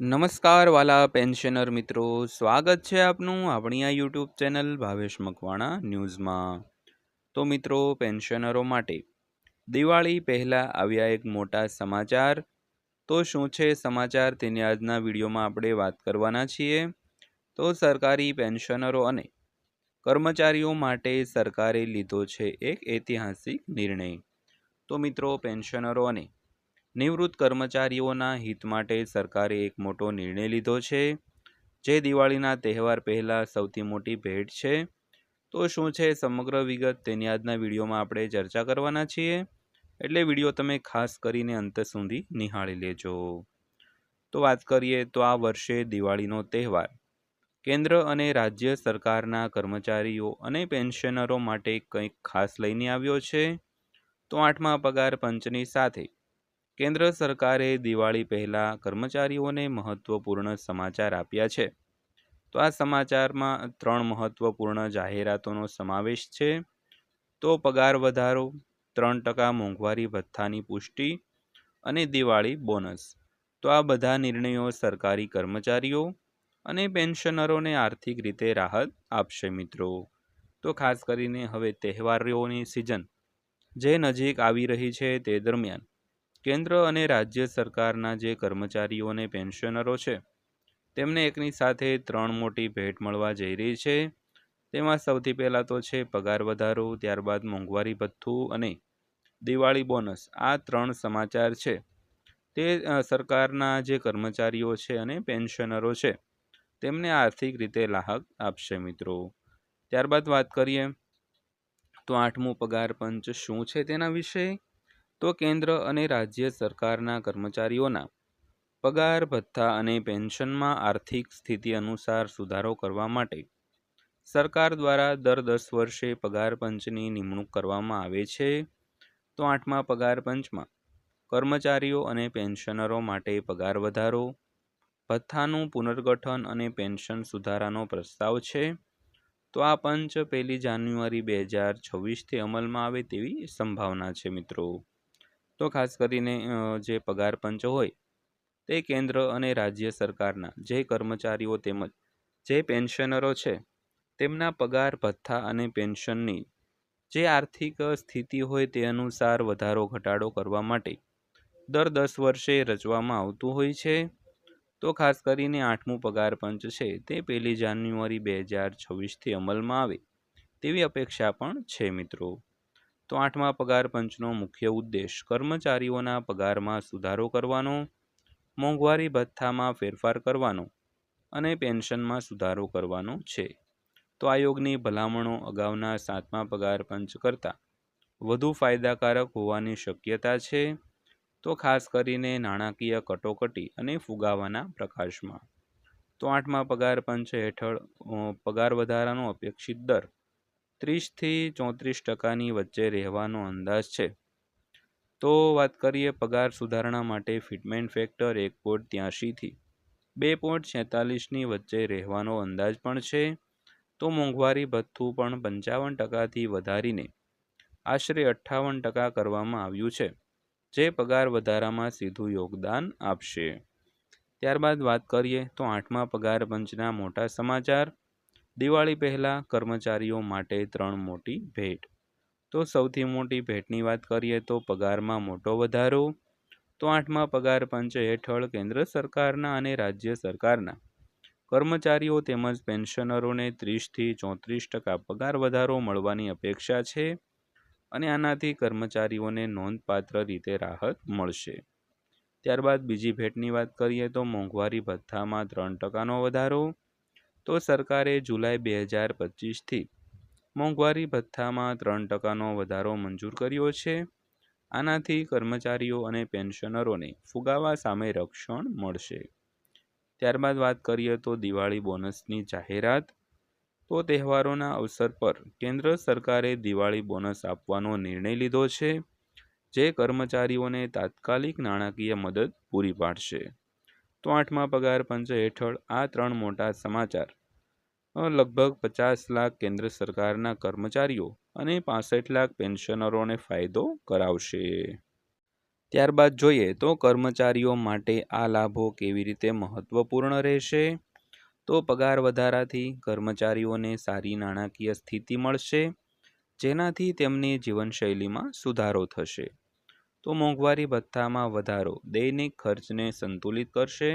નમસ્કાર વાલા પેન્શનર મિત્રો. સ્વાગત છે આપનું આપણી આ યુટ્યુબ ચેનલ ભાવેશ મકવાણા ન્યૂઝમાં. તો મિત્રો પેન્શનરો માટે દિવાળી પહેલાં આવ્યા એક મોટા સમાચાર. તો શું છે સમાચાર? તેની આજના વિડીયોમાં આપણે વાત કરવાના છીએ. તો સરકારી પેન્શનરો અને કર્મચારીઓ માટે સરકારે લીધો છે એક ઐતિહાસિક નિર્ણય. તો મિત્રો પેન્શનરો અને નિવૃત્ત કર્મચારીઓના હિત માટે સરકારે એક મોટો નિર્ણય લીધો છે. જે દિવાળીના તહેવાર પહેલાં સૌથી મોટી ભેટ છે. તો શું છે સમગ્ર વિગત તેની આજના વિડીયોમાં આપણે ચર્ચા કરવાના છીએ. એટલે વીડિયો તમે ખાસ કરીને અંત સુધી નિહાળી લેજો. તો વાત કરીએ તો આ વર્ષે દિવાળીનો તહેવાર. કેન્દ્ર અને રાજ્ય સરકારના કર્મચારીઓ અને પેન્શનરો માટે કંઈક ખાસ લઈને આવ્યો છે. તો આઠમા પગાર પંચની સાથે કેન્દ્ર સરકારે દિવાળી પહેલાં કર્મચારીઓને મહત્ત્વપૂર્ણ સમાચાર આપ્યા છે. તો આ સમાચારમાં ત્રણ મહત્ત્વપૂર્ણ જાહેરાતોનો સમાવેશ છે. તો પગાર વધારો, ત્રણ ટકા મોંઘવારી ભથ્થાની પુષ્ટિ અને દિવાળી બોનસ. તો આ બધા નિર્ણયો સરકારી કર્મચારીઓ અને પેન્શનરોને આર્થિક રીતે રાહત આપશે મિત્રો. તો ખાસ કરીને હવે તહેવારોની સિઝન. જે નજીક આવી રહી છે તે દરમિયાન. કેન્દ્ર અને રાજ્ય સરકારના જે કર્મચારીઓ અને પેન્શનરો છે, તેમને એકની સાથે ત્રણ મોટી ભેટ મળવા જઈ રહી છે. તેમાં સૌથી પહેલાં તો છે પગાર વધારો, ત્યારબાદ મોંઘવારી ભથ્થું અને દિવાળી બોનસ. આ ત્રણ સમાચાર છે. તે સરકારના જે કર્મચારીઓ છે અને પેન્શનરો છે, તેમને આર્થિક રીતે લાહક આપશે મિત્રો. ત્યારબાદ વાત કરીએ તો આઠમું પગાર પંચ શું છે તેના વિશે? તો કેન્દ્ર અને રાજ્ય સરકારના કર્મચારીઓના પગાર, ભથ્થા અને પેન્શનમાં આર્થિક સ્થિતિ અનુસાર સુધારો કરવા માટે સરકાર દ્વારા દર દસ વર્ષે પગાર પંચની નિમણૂક કરવામાં આવે છે. તો આઠમા પગાર પંચમાં કર્મચારીઓ અને પેન્શનરો માટે પગાર વધારો, ભથ્થાનું પુનર્ગઠન અને પેન્શન સુધારાનો પ્રસ્તાવ છે. તો આ પંચ પહેલી જાન્યુઆરી બે હજાર છવ્વીસથી અમલમાં આવે તેવી સંભાવના છે મિત્રો. તો ખાસ કરીને જે પગાર પંચ હોય, તે કેન્દ્ર અને રાજ્ય સરકારના જે કર્મચારીઓ તેમજ જે પેન્શનરો છે, તેમના પગાર, ભથ્થા અને પેન્શનની જે આર્થિક સ્થિતિ હોય તે અનુસાર વધારો, ઘટાડો કરવા માટે દર દસ વર્ષે રચવામાં આવતું હોય છે. તો ખાસ કરીને આઠમું પગાર પંચ છે, તે પહેલી જાન્યુઆરી બે હજાર છવ્વીસથી અમલમાં આવે, તેવી અપેક્ષા પણ છે મિત્રો. તો આઠમા પગાર પંચનો મુખ્ય ઉદ્દેશ કર્મચારીઓના પગારમાં સુધારો કરવાનો, મોંઘવારી ભથ્થામાં ફેરફાર કરવાનો અને પેન્શનમાં સુધારો કરવાનો છે. તો આયોગની ભલામણો અગાઉના સાતમા પગાર પંચ કરતાં વધુ ફાયદાકારક હોવાની શક્યતા છે. તો ખાસ કરીને નાણાકીય કટોકટી અને ફુગાવાના પ્રકાશમાં. તો આઠમા પગાર પંચ હેઠળ પગાર વધારાનો અપેક્ષિત દર ત્રીસથી ચોત્રીસ ટકાની વચ્ચે રહેવાનો અંદાજ છે. તો વાત કરીએ પગાર સુધારણા માટે ફિટમેન્ટ ફેક્ટર એક પોઈન્ટ ત્યાંશીથી. બે પોઈન્ટ છેતાલીસની વચ્ચે રહેવાનો અંદાજ પણ છે. તો મોંઘવારી ભથ્થું પણ પંચાવન ટકાથી વધારીને આશરે અઠ્ઠાવન ટકા કરવામાં આવ્યું છે, જે પગાર વધારામાં સીધું યોગદાન આપશે. ત્યારબાદ વાત કરીએ તો આઠમા પગાર પંચના મોટા સમાચાર. દિવાળી પહેલાં કર્મચારીઓ માટે ત્રણ મોટી ભેટ. તો સૌથી મોટી ભેટની વાત કરીએ તો પગારમાં મોટો વધારો, તો આઠમા પગાર પંચ હેઠળ કેન્દ્ર સરકારના અને રાજ્ય સરકારના. કર્મચારીઓ તેમજ પેન્શનરોને ત્રીસથી ચોત્રીસ ટકા પગાર વધારો મળવાની અપેક્ષા છે અને આનાથી કર્મચારીઓને નોંધપાત્ર રીતે રાહત મળશે. ત્યારબાદ બીજી ભેટની વાત કરીએ તો મોંઘવારી ભથ્થામાં ત્રણ ટકાનો વધારો તો સરકારે જુલાઈ બે હજાર પચીસથી મોંઘવારી ભથ્થામાં ત્રણ ટકાનો વધારો મંજૂર કર્યો છે. આનાથી કર્મચારીઓ અને પેન્શનરોને ફુગાવા સામે રક્ષણ મળશે. ત્યારબાદ વાત કરીએ તો દિવાળી બોનસની જાહેરાત. તો તહેવારોના અવસર પર કેન્દ્ર સરકારે દિવાળી બોનસ આપવાનો નિર્ણય લીધો છે, જે કર્મચારીઓને તાત્કાલિક નાણાકીય મદદ પૂરી પાડશે. તો આઠમા પગાર પંચ હેઠળ આ ત્રણ મોટા સમાચાર. લગભગ પચાસ લાખ કેન્દ્ર સરકારના કર્મચારીઓ અને પાસઠ લાખ પેન્શનરોને ફાયદો કરાવશે. ત્યારબાદ જોઈએ તો કર્મચારીઓ માટે આ લાભો કેવી રીતે મહત્વપૂર્ણ રહેશે? તો પગાર વધારાથી કર્મચારીઓને સારી નાણાકીય સ્થિતિ મળશે, જેનાથી તેમની જીવનશૈલીમાં સુધારો થશે. તો મોંઘવારી ભથ્થામાં વધારો દૈનિક ખર્ચને સંતુલિત કરશે,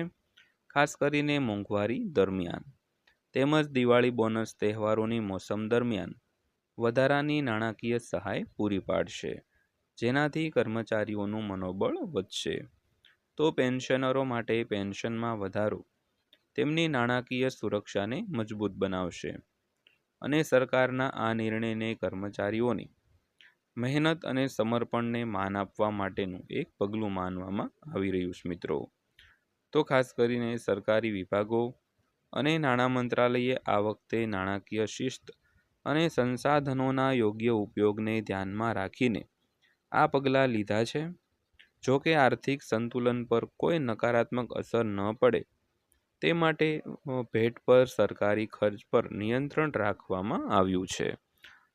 ખાસ કરીને મોંઘવારી દરમિયાન. તેમજ દિવાળી બોનસ તહેવારોની મોસમ દરમિયાન વધારાની નાણાકીય સહાય પૂરી પાડશે, જેનાથી કર્મચારીઓનું મનોબળ વધશે. તો પેન્શનરો માટે પેન્શનમાં વધારો તેમની નાણાકીય સુરક્ષાને મજબૂત બનાવશે અને સરકારના આ નિર્ણયને કર્મચારીઓની મહેનત અને સમર્પણને માન આપવા માટેનું એક પગલું માનવામાં આવી રહ્યું છે મિત્રો. તો ખાસ કરીને સરકારી વિભાગો અને નાણાં મંત્રાલયે આ વખતે નાણાકીય શિસ્ત અને સંસાધનોના યોગ્ય ઉપયોગને ધ્યાનમાં રાખીને આ પગલાં લીધા છે. જો કે આર્થિક સંતુલન પર કોઈ નકારાત્મક અસર ન પડે, તે માટે ભેટ પર સરકારી ખર્ચ પર નિયંત્રણ રાખવામાં આવ્યું છે.